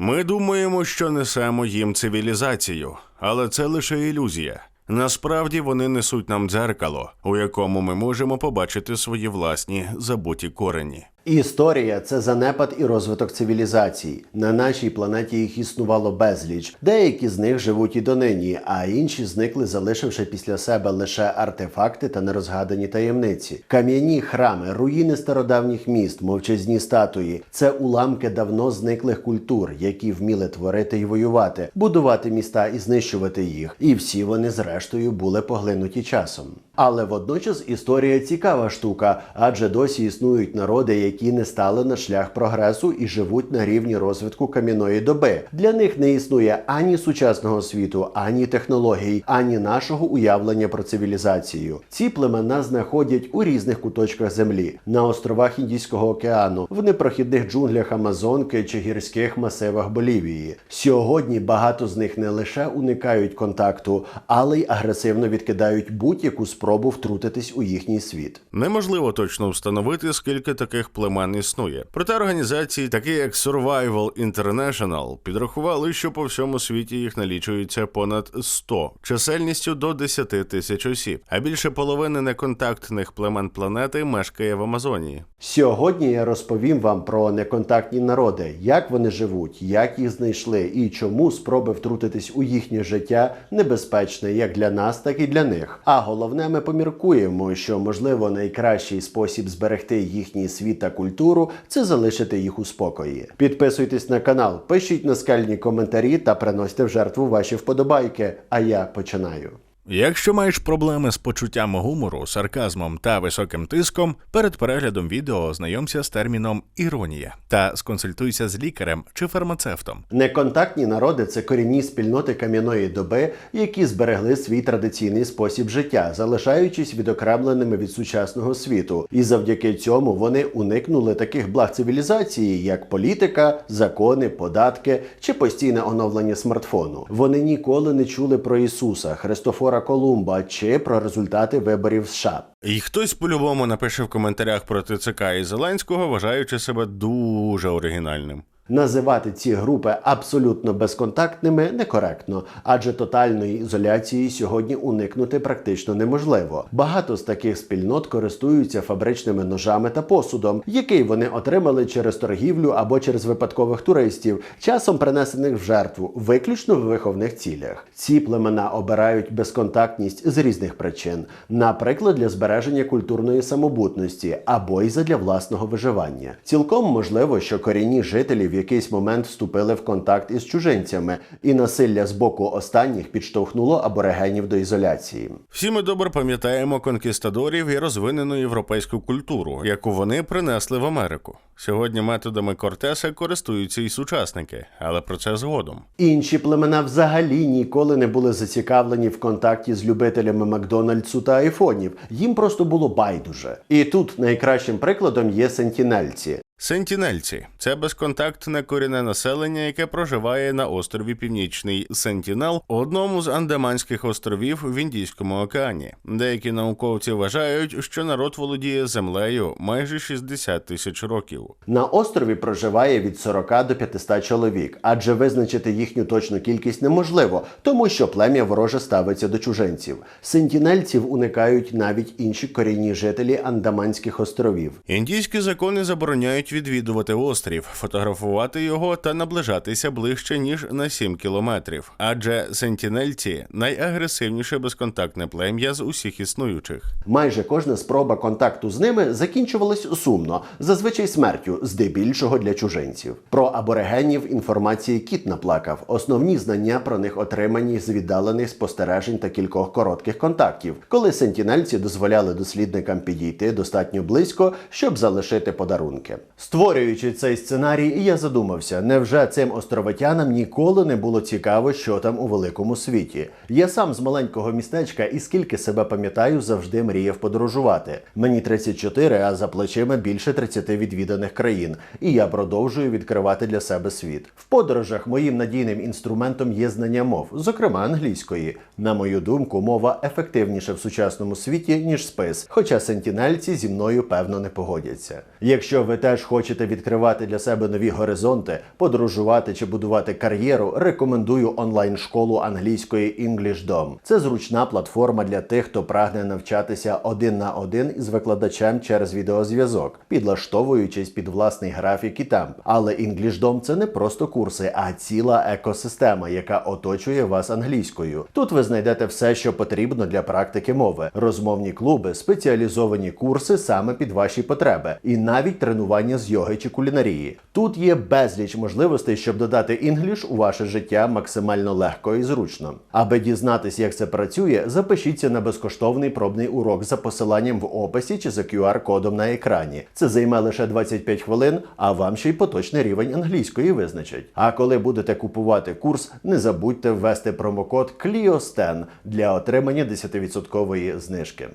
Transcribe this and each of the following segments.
Ми думаємо, що несемо їм цивілізацію, але це лише ілюзія. Насправді вони несуть нам дзеркало, у якому ми можемо побачити свої власні забуті корені. Історія це занепад і розвиток цивілізацій. На нашій планеті їх існувало безліч. Деякі з них живуть і донині, а інші зникли, залишивши після себе лише артефакти та нерозгадані таємниці. Кам'яні храми, руїни стародавніх міст, мовчазні статуї це уламки давно зниклих культур, які вміли творити і воювати, будувати міста і знищувати їх. І всі вони, зрештою, були поглинуті часом. Але водночас історія цікава штука, адже досі існують народи, які не стали на шлях прогресу і живуть на рівні розвитку кам'яної доби. Для них не існує ані сучасного світу, ані технологій, ані нашого уявлення про цивілізацію. Ці племена знаходять у різних куточках землі на островах Індійського океану, в непрохідних джунглях Амазонки чи гірських масивах Болівії. Сьогодні багато з них не лише уникають контакту, але й агресивно відкидають будь-яку спробу втрутитись у їхній світ. Неможливо точно встановити, скільки таких племен існує. Проте організації, такі як Survival International, підрахували, що по всьому світі їх налічується понад 100, чисельністю до 10 тисяч осіб, а більше половини неконтактних племен планети мешкає в Амазонії. Сьогодні я розповім вам про неконтактні народи, як вони живуть, як їх знайшли і чому спроби втрутитись у їхнє життя небезпечне як для нас, так і для них. А головне, ми поміркуємо, що можливо найкращий спосіб зберегти їхній світ та культуру це залишити їх у спокої. Підписуйтесь на канал, пишіть наскальні коментарі та приносьте в жертву ваші вподобайки. А я починаю. Якщо маєш проблеми з почуттям гумору, сарказмом та високим тиском, перед переглядом відео ознайомся з терміном іронія та сконсультуйся з лікарем чи фармацевтом. Неконтактні народи це корінні спільноти кам'яної доби, які зберегли свій традиційний спосіб життя, залишаючись відокремленими від сучасного світу. І завдяки цьому вони уникнули таких благ цивілізації, як політика, закони, податки чи постійне оновлення смартфону. Вони ніколи не чули про Ісуса, Христофора Колумба чи про результати виборів США. І хтось по-любому напише в коментарях про ТЦК і Зеленського, вважаючи себе дуже оригінальним. Називати ці групи абсолютно безконтактними некоректно, адже тотальної ізоляції сьогодні уникнути практично неможливо. Багато з таких спільнот користуються фабричними ножами та посудом, який вони отримали через торгівлю або через випадкових туристів, часом принесених в жертву, виключно в виховних цілях. Ці племена обирають безконтактність з різних причин, наприклад, для збереження культурної самобутності або й задля власного виживання. Цілком можливо, що корінні жителі якийсь момент вступили в контакт із чужинцями, і насилля з боку останніх підштовхнуло аборигенів до ізоляції. Всі ми добре пам'ятаємо конкістадорів і розвинену європейську культуру, яку вони принесли в Америку. Сьогодні методами Кортеса користуються і сучасники, але про це згодом. Інші племена взагалі ніколи не були зацікавлені в контакті з любителями Макдональдсу та айфонів. Їм просто було байдуже. І тут найкращим прикладом є сентінельці. Сентінельці це безконтактне корінне населення, яке проживає на острові Північний Сентінел, одному з Андаманських островів в Індійському океані. Деякі науковці вважають, що народ володіє землею майже 60 тисяч років. На острові проживає від 40 до 500 чоловік, адже визначити їхню точну кількість неможливо, тому що плем'я вороже ставиться до чужинців. Сентінельців уникають навіть інші корінні жителі Андаманських островів. Індійські закони забороняють відвідувати острів, фотографувати його та наближатися ближче ніж на 7 кілометрів. Адже сентінельці найагресивніше безконтактне плем'я з усіх існуючих. Майже кожна спроба контакту з ними закінчувалась сумно, зазвичай смертю, здебільшого для чужинців. Про аборигенів інформації кіт наплакав. Основні знання про них отримані з віддалених спостережень та кількох коротких контактів, коли сентінельці дозволяли дослідникам підійти достатньо близько, щоб залишити подарунки. Створюючи цей сценарій, я задумався, невже цим островитянам ніколи не було цікаво, що там у великому світі. Я сам з маленького містечка і скільки себе пам'ятаю, завжди мріяв подорожувати. Мені 34, а за плечима більше 30 відвіданих країн, і я продовжую відкривати для себе світ. В подорожах моїм надійним інструментом є знання мов, зокрема англійської. На мою думку, мова ефективніша в сучасному світі ніж спис, хоча сентінельці зі мною певно не погодяться. Якщо ви теж хочете відкривати для себе нові горизонти, подорожувати чи будувати кар'єру, рекомендую онлайн-школу англійської EnglishDom. Це зручна платформа для тих, хто прагне навчатися один на один із викладачем через відеозв'язок, підлаштовуючись під власний графік і темп. Але EnglishDom – це не просто курси, а ціла екосистема, яка оточує вас англійською. Тут ви знайдете все, що потрібно для практики мови, розмовні клуби, спеціалізовані курси саме під ваші потреби, і навіть тренування з йоги чи кулінарії. Тут є безліч можливостей, щоб додати інгліш у ваше життя максимально легко і зручно. Аби дізнатись, як це працює, запишіться на безкоштовний пробний урок за посиланням в описі чи за QR-кодом на екрані. Це займе лише 25 хвилин, а вам ще й поточний рівень англійської визначать. А коли будете купувати курс, не забудьте ввести промокод CLIOSTEN для отримання 10% знижки.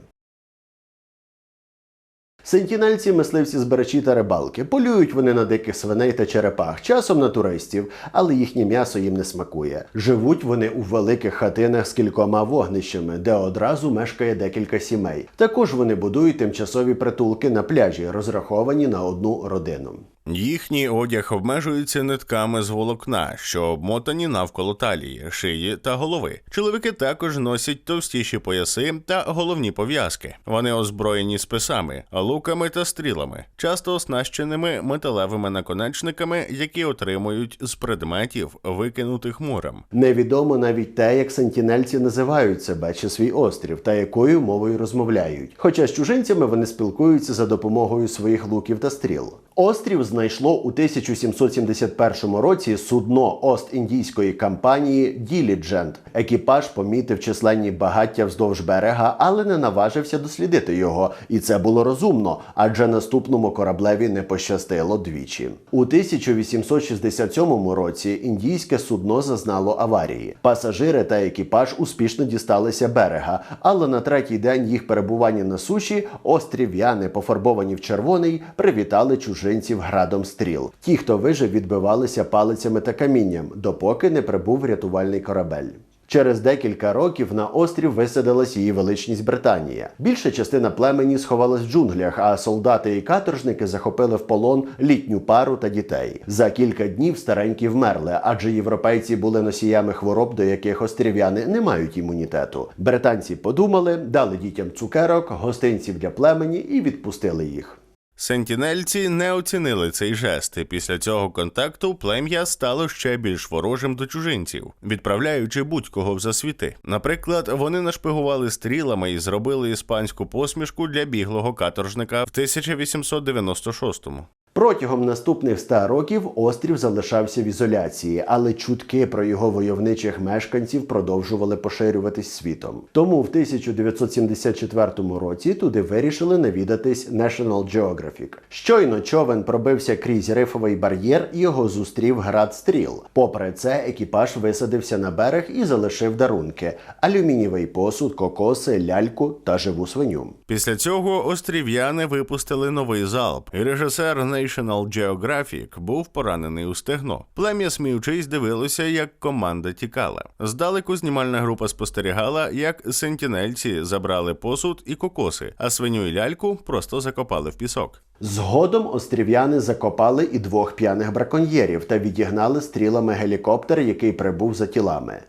Сентінельці, мисливці, збирачі та рибалки. Полюють вони на диких свиней та черепах, часом на туристів, але їхнє м'ясо їм не смакує. Живуть вони у великих хатинах з кількома вогнищами, де одразу мешкає декілька сімей. Також вони будують тимчасові притулки на пляжі, розраховані на одну родину. Їхній одяг обмежується нитками з волокна, що обмотані навколо талії, шиї та голови. Чоловіки також носять товстіші пояси та головні пов'язки. Вони озброєні списами, луками та стрілами, часто оснащеними металевими наконечниками, які отримують з предметів, викинутих морем. Невідомо навіть те, як сентінельці називають себе чи свій острів та якою мовою розмовляють. Хоча з чужинцями вони спілкуються за допомогою своїх луків та стріл. Острів знайшло у 1771 році судно Ост-індійської компанії Діліджент. Екіпаж помітив численні багаття вздовж берега, але не наважився дослідити його, і це було розумно, адже наступному кораблеві не пощастило двічі. У 1867 році індійське судно зазнало аварії. Пасажири та екіпаж успішно дісталися берега, але на третій день їх перебування на суші острів'яни, пофарбовані в червоний, привітали чужинців градом стріл. Ті, хто вижив, відбивалися палицями та камінням, допоки не прибув рятувальний корабель. Через декілька років на острів висадилась її величність Британія. Більша частина племені сховалась в джунглях, а солдати і каторжники захопили в полон літню пару та дітей. За кілька днів старенькі вмерли, адже європейці були носіями хвороб, до яких острів'яни не мають імунітету. Британці подумали, дали дітям цукерок, гостинців для племені і відпустили їх. Сентінельці не оцінили цей жест, і після цього контакту плем'я стало ще більш ворожим до чужинців, відправляючи будь-кого в засвіти. Наприклад, вони нашпигували стрілами і зробили іспанську посмішку для біглого каторжника в 1896-му. Протягом наступних ста років острів залишався в ізоляції, але чутки про його войовничих мешканців продовжували поширюватись світом. Тому в 1974 році туди вирішили навідатись National Geographic. Щойно човен пробився крізь рифовий бар'єр, і його зустрів град стріл. Попри це, екіпаж висадився на берег і залишив дарунки: алюмінієвий посуд, кокоси, ляльку та живу свиню. Після цього острів'яни випустили новий залп, і режисер National Geographic був поранений у стегно. Плем'я сміючись дивилося, як команда тікала. Здалеку знімальна група спостерігала, як сентінельці забрали посуд і кокоси, а свиню і ляльку просто закопали в пісок. Згодом острів'яни закопали і двох п'яних браконьєрів та відігнали стрілами гелікоптер, який прибув за тілами.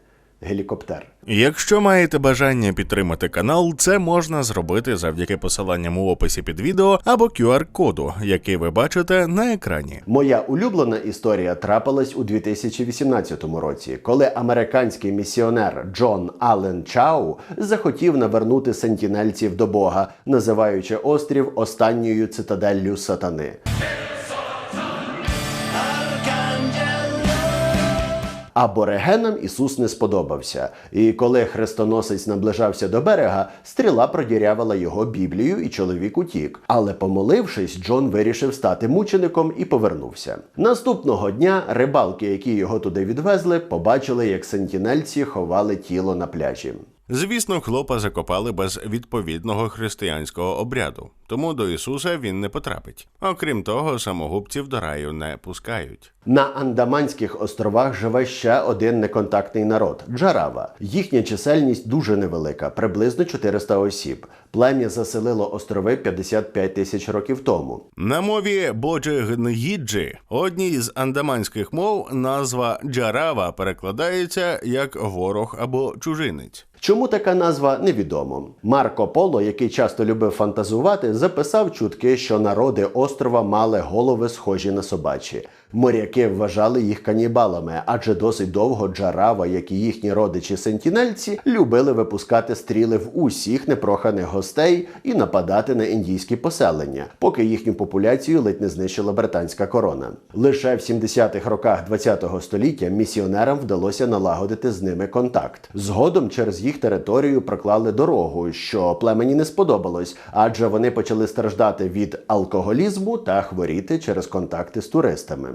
Гелікоптер. Якщо маєте бажання підтримати канал, це можна зробити завдяки посиланням у описі під відео або QR-коду, який ви бачите на екрані. Моя улюблена історія трапилась у 2018 році, коли американський місіонер Джон Аллен Чау захотів навернути сентінельців до Бога, називаючи острів останньою цитаделлю сатани. Аборигенам Ісус не сподобався, і коли хрестоносець наближався до берега, стріла продірявила його Біблію, і чоловік утік. Але помолившись, Джон вирішив стати мучеником і повернувся. Наступного дня рибалки, які його туди відвезли, побачили, як сентінельці ховали тіло на пляжі. Звісно, хлопа закопали без відповідного християнського обряду, тому до Ісуса він не потрапить. Окрім того, самогубців до раю не пускають. На Андаманських островах живе ще один неконтактний народ Джарава. Їхня чисельність дуже невелика, приблизно 400 осіб. Плем'я заселило острови 55 тисяч років тому. На мові Боджигнгіджі, одній з андаманських мов, назва Джарава перекладається як ворог або чужинець. Чому така назва невідомо. Марко Поло, який часто любив фантазувати, записав чутки, що народи острова мали голови схожі на собачі. Моряки вважали їх канібалами, адже досить довго Джарава, як і їхні родичі сентінельці, любили випускати стріли в усіх непроханих гостей і нападати на індійські поселення, поки їхню популяцію ледь не знищила британська корона. Лише в 70-х роках ХХ століття місіонерам вдалося налагодити з ними контакт. Згодом через їх територію проклали дорогу, що племені не сподобалось, адже вони почали страждати від алкоголізму та хворіти через контакти з туристами.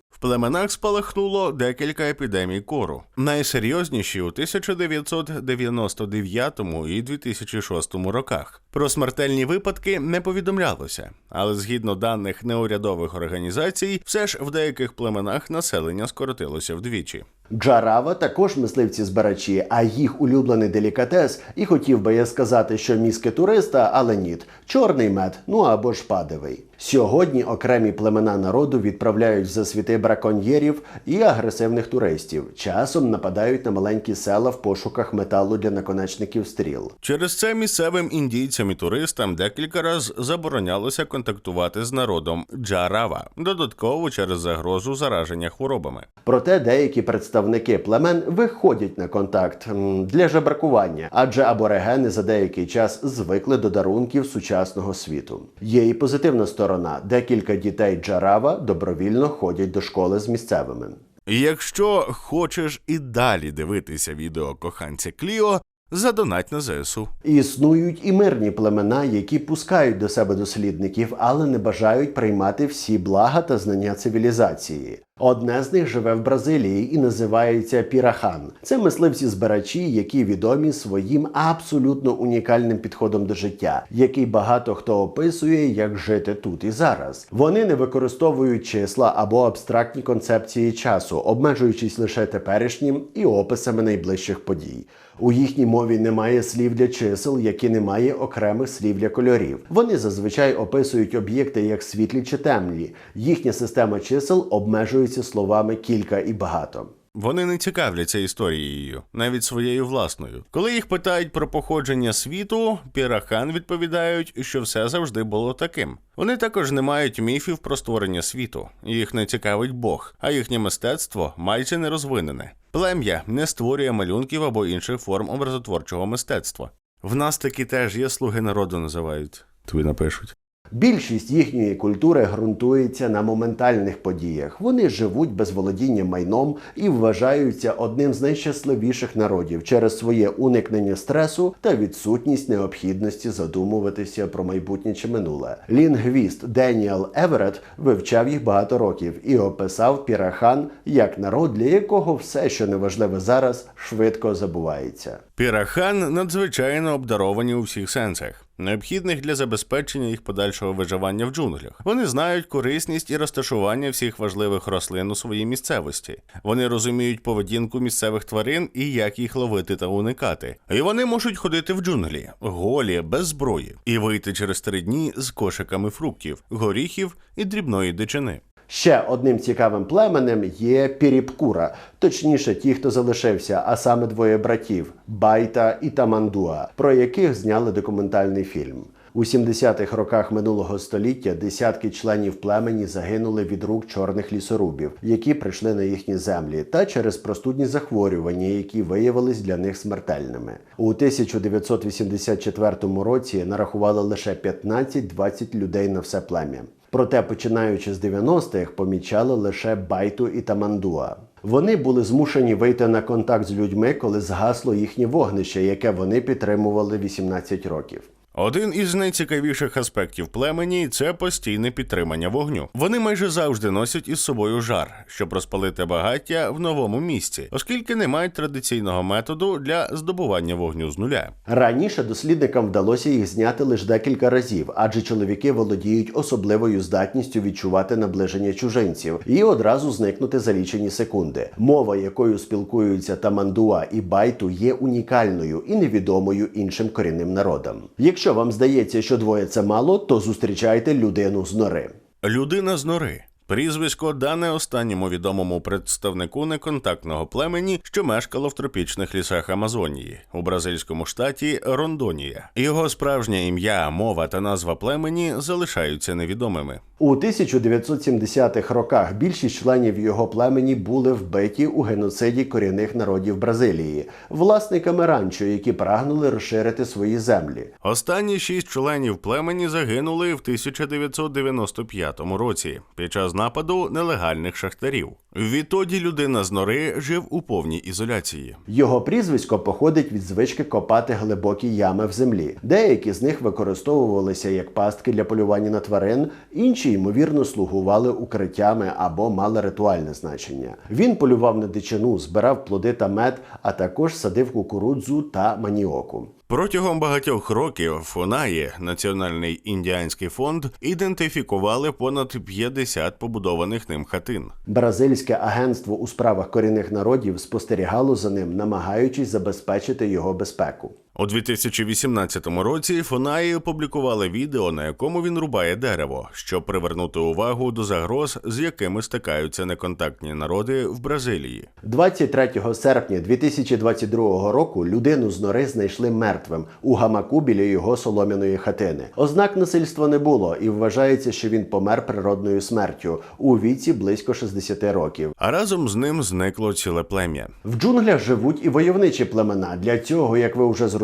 В племенах спалахнуло декілька епідемій кору. Найсерйозніші у 1999 і 2006 роках. Про смертельні випадки не повідомлялося, але згідно даних неурядових організацій, все ж в деяких племенах населення скоротилося вдвічі. Джарава також мисливці збирачі, а їх улюблений делікатес, і хотів би я сказати, що мізки туриста, але ніт, чорний мед, ну або ж падовий. Сьогодні окремі племена народу відправляють в засвіти браконьєрів і агресивних туристів. Часом нападають на маленькі села в пошуках металу для наконечників стріл. Через це місцевим індійцям і туристам декілька раз заборонялося контактувати з народом Джарава, додатково через загрозу зараження хворобами. Проте деякі представники племен виходять на контакт для жебракування, адже аборигени за деякий час звикли до дарунків сучасного світу. Є і позитивна сторона: декілька дітей Джарава добровільно ходять до школи з місцевими. Якщо хочеш і далі дивитися відео коханця Кліо, задонать на ЗСУ. Існують і мирні племена, які пускають до себе дослідників, але не бажають приймати всі блага та знання цивілізації. Одне з них живе в Бразилії і називається Пірахан. Це мисливці-збирачі, які відомі своїм абсолютно унікальним підходом до життя, який багато хто описує як жити тут і зараз. Вони не використовують числа або абстрактні концепції часу, обмежуючись лише теперішнім і описами найближчих подій. У їхній мові немає слів для чисел, як і немає окремих слів для кольорів. Вони зазвичай описують об'єкти як світлі чи темні. Їхня система чисел обмежується словами кілька і багато. Вони не цікавляться історією, навіть своєю власною. Коли їх питають про походження світу, пірахан відповідають, що все завжди було таким. Вони також не мають міфів про створення світу. Їх не цікавить Бог, а їхнє мистецтво майже не розвинене. Плем'я не створює малюнків або інших форм образотворчого мистецтва. В нас такі теж є слуги народу, називають. Тобі напишуть. Більшість їхньої культури ґрунтується на моментальних подіях. Вони живуть без володіння майном і вважаються одним з найщасливіших народів через своє уникнення стресу та відсутність необхідності задумуватися про майбутнє чи минуле. Лінгвіст Деніел Еверет вивчав їх багато років і описав пірахан як народ, для якого все, що неважливе зараз, швидко забувається. Пірахан надзвичайно обдаровані у всіх сенсах, необхідних для забезпечення їх подальшого виживання в джунглях. Вони знають корисність і розташування всіх важливих рослин у своїй місцевості. Вони розуміють поведінку місцевих тварин і як їх ловити та уникати. І вони можуть ходити в джунглі, голі, без зброї, і вийти через три дні з кошиками фруктів, горіхів і дрібної дичини. Ще одним цікавим племенем є Піріпкура, точніше, ті, хто залишився, а саме двоє братів Байта і Тамандуа, про яких зняли документальний фільм. У 70-х роках минулого століття десятки членів племені загинули від рук чорних лісорубів, які прийшли на їхні землі, та через простудні захворювання, які виявились для них смертельними. У 1984 році нарахували лише 15-20 людей на все плем'я. Проте, починаючи з 90-х, помічали лише Байту і Тамандуа. Вони були змушені вийти на контакт з людьми, коли згасло їхнє вогнище, яке вони підтримували 18 років. Один із найцікавіших аспектів племені це постійне підтримання вогню. Вони майже завжди носять із собою жар, щоб розпалити багаття в новому місці, оскільки не мають традиційного методу для здобування вогню з нуля. Раніше дослідникам вдалося їх зняти лише декілька разів, адже чоловіки володіють особливою здатністю відчувати наближення чужинців і одразу зникнути за лічені секунди. Мова, якою спілкуються Тамандуа і Байту, є унікальною і невідомою іншим корінним народам. Якщо вам здається, що двоє це мало, то зустрічайте людину з нори. Людина з нори. Прізвисько дане останньому відомому представнику неконтактного племені, що мешкало в тропічних лісах Амазонії у бразильському штаті Рондонія. Його справжнє ім'я, мова та назва племені залишаються невідомими. У 1970-х роках більшість членів його племені були вбиті у геноциді корінних народів Бразилії, власниками ранчо, які прагнули розширити свої землі. Останні шість членів племені загинули в 1995 році під час нападу нелегальних шахтарів. Відтоді людина з нори жив у повній ізоляції. Його прізвисько походить від звички копати глибокі ями в землі. Деякі з них використовувалися як пастки для полювання на тварин, інші ймовірно слугували укриттями або мали ритуальне значення. Він полював на дичину, збирав плоди та мед, а також садив кукурудзу та маніоку. Протягом багатьох років ФОНАЄ, Національний індіанський фонд, ідентифікували понад 50 побудованих ним хатин. Бразильське агентство у справах корінних народів спостерігало за ним, намагаючись забезпечити його безпеку. У 2018 році Фонаї опублікували відео, на якому він рубає дерево, щоб привернути увагу до загроз, з якими стикаються неконтактні народи в Бразилії. 23 серпня 2022 року людину з нори знайшли мертвим у гамаку біля його солом'яної хатини. Ознак насильства не було, і вважається, що він помер природною смертю у віці близько 60 років. А разом з ним зникло ціле плем'я. В джунглях живуть і войовничі племена. Для цього, як ви вже зрозуміли,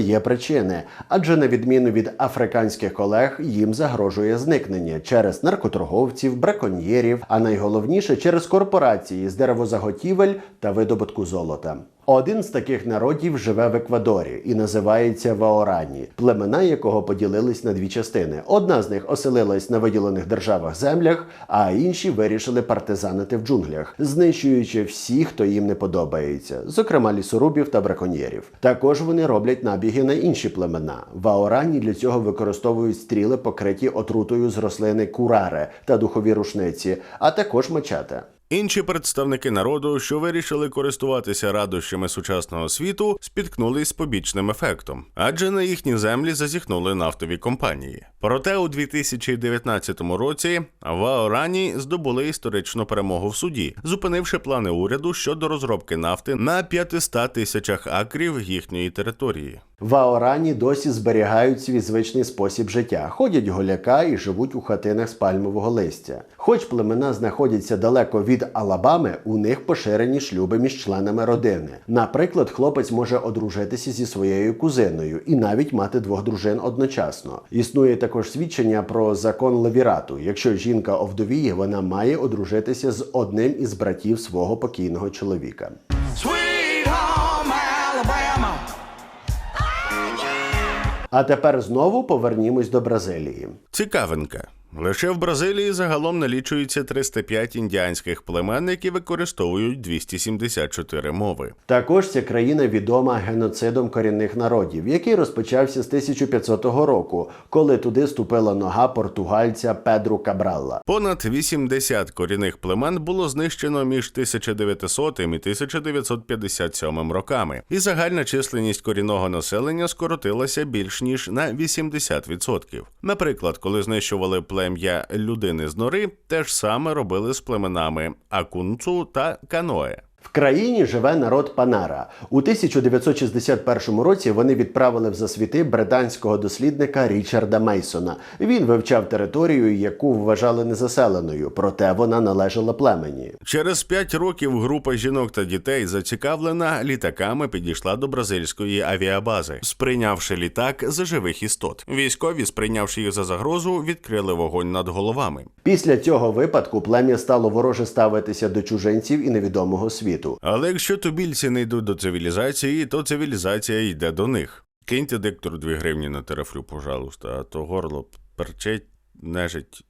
є причини. Адже на відміну від африканських колег, їм загрожує зникнення через наркоторговців, браконьєрів, а найголовніше через корпорації з деревозаготівель та видобутку золота. Один з таких народів живе в Еквадорі і називається Ваорані, племена якого поділились на дві частини. Одна з них оселилась на виділених державах землях, а інші вирішили партизанити в джунглях, знищуючи всіх, хто їм не подобається, зокрема лісорубів та браконьєрів. Також вони роблять набіги на інші племена. Ваорані для цього використовують стріли, покриті отрутою з рослини кураре та духові рушниці, а також мачете. Інші представники народу, що вирішили користуватися радощами сучасного світу, спіткнулись з побічним ефектом, адже на їхні землі зазіхнули нафтові компанії. Проте у 2019 році Ваорані здобули історичну перемогу в суді, зупинивши плани уряду щодо розробки нафти на 500 тисячах акрів їхньої території. Ваорані досі зберігають свій звичний спосіб життя, ходять голяка і живуть у хатинах з пальмового листя. Хоч племена знаходяться далеко від Алабами, у них поширені шлюби між членами родини. Наприклад, хлопець може одружитися зі своєю кузиною і навіть мати двох дружин одночасно. Існує також свідчення про закон левірату. Якщо жінка овдовіє, вона має одружитися з одним із братів свого покійного чоловіка. Sweet home Alabama. А тепер знову повернімось до Бразилії. Цікавинка. Лише в Бразилії загалом налічується 305 індіанських племен, які використовують 274 мови. Також ця країна відома геноцидом корінних народів, який розпочався з 1500 року, коли туди ступила нога португальця Педру Кабралла. Понад 80 корінних племен було знищено між 1900 і 1957 роками, і загальна численність корінного населення скоротилася більш ніж на 80%. Наприклад, коли знищували плем'я людини з нори, теж саме робили з племенами Акунцу та Каное. В країні живе народ Панара. У 1961 році вони відправили в засвіти британського дослідника Річарда Мейсона. Він вивчав територію, яку вважали незаселеною, проте вона належала племені. Через п'ять років група жінок та дітей, зацікавлена літаками, підійшла до бразильської авіабази, сприйнявши літак за живих істот. Військові, сприйнявши їх за загрозу, відкрили вогонь над головами. Після цього випадку плем'я стало вороже ставитися до чужинців і невідомого світу. Але якщо тубільці не йдуть до цивілізації, то цивілізація йде до них. Киньте диктору 2 гривні на терафлю, пожалуйста, а то горло перчить, нежить,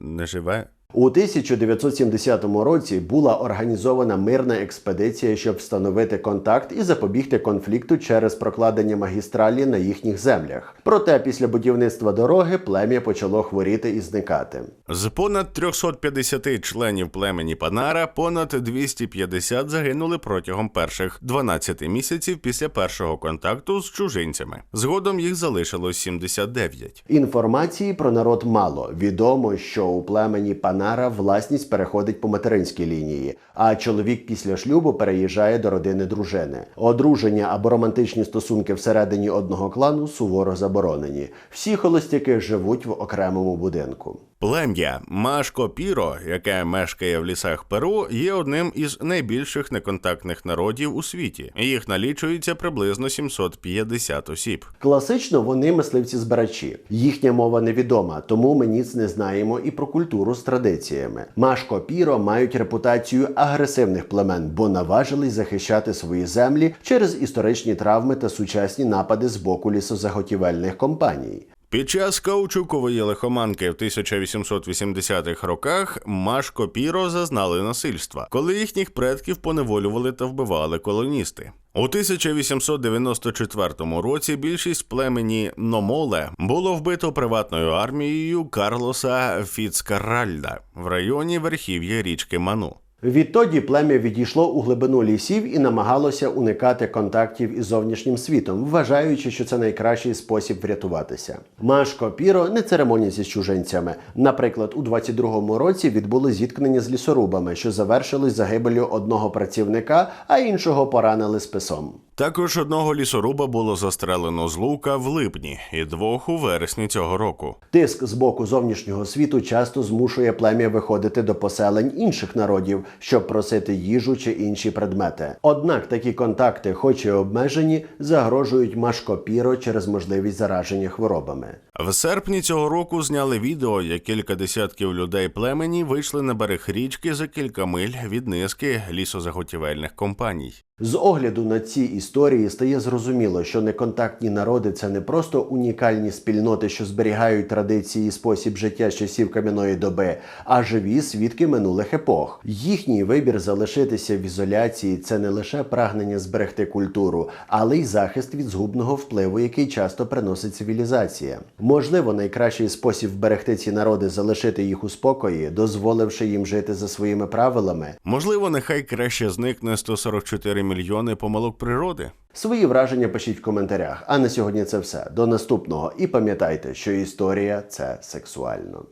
не живе. У 1970 році була організована мирна експедиція, щоб встановити контакт і запобігти конфлікту через прокладення магістралі на їхніх землях. Проте після будівництва дороги плем'я почало хворіти і зникати. З понад 350 членів племені Панара понад 250 загинули протягом перших 12 місяців після першого контакту з чужинцями. Згодом їх залишилось 79. Інформації про народ мало. Відомо, що у племені Панара власність переходить по материнській лінії, а чоловік після шлюбу переїжджає до родини дружини. Одруження або романтичні стосунки всередині одного клану суворо заборонені. Всі холостяки живуть в окремому будинку. Плем'я Машко Піро, яке мешкає в лісах Перу, є одним із найбільших неконтактних народів у світі. Їх налічується приблизно 750 осіб. Класично вони мисливці-збирачі. Їхня мова невідома, тому ми ніц не знаємо і про культуру з традиціями. Машко Піро мають репутацію агресивних племен, бо наважились захищати свої землі через історичні травми та сучасні напади з боку лісозаготівельних компаній. Під час каучукової лихоманки в 1880-х роках Машко Піро зазнали насильства, коли їхніх предків поневолювали та вбивали колоністи. У 1894 році більшість племені Номоле було вбито приватною армією Карлоса Фіцкаральда в районі верхів'я річки Ману. Відтоді плем'я відійшло у глибину лісів і намагалося уникати контактів із зовнішнім світом, вважаючи, що це найкращий спосіб врятуватися. Машко Піро не церемоніться з чужинцями. Наприклад, у 22-му році відбули зіткнення з лісорубами, що завершились загибелью одного працівника, а іншого поранили списом. Також одного лісоруба було застрелено з лука в липні і двох у вересні цього року. Тиск з боку зовнішнього світу часто змушує плем'я виходити до поселень інших народів, щоб просити їжу чи інші предмети. Однак такі контакти, хоч і обмежені, загрожують машкопіро через можливість зараження хворобами. В серпні цього року зняли відео, як кілька десятків людей племені вийшли на берег річки за кілька миль від низки лісозаготівельних компаній. З огляду на ці історії стає зрозуміло, що неконтактні народи це не просто унікальні спільноти, що зберігають традиції і спосіб життя часів кам'яної доби, а живі свідки минулих епох. Їхній вибір залишитися в ізоляції це не лише прагнення зберегти культуру, але й захист від згубного впливу, який часто приносить цивілізація. Можливо, найкращий спосіб вберегти ці народи залишити їх у спокої, дозволивши їм жити за своїми правилами, Можливо, нехай краще зникне 144 мільйони помилок природи. Свої враження пишіть в коментарях. А на сьогодні це все. До наступного. І пам'ятайте, що історія це сексуально.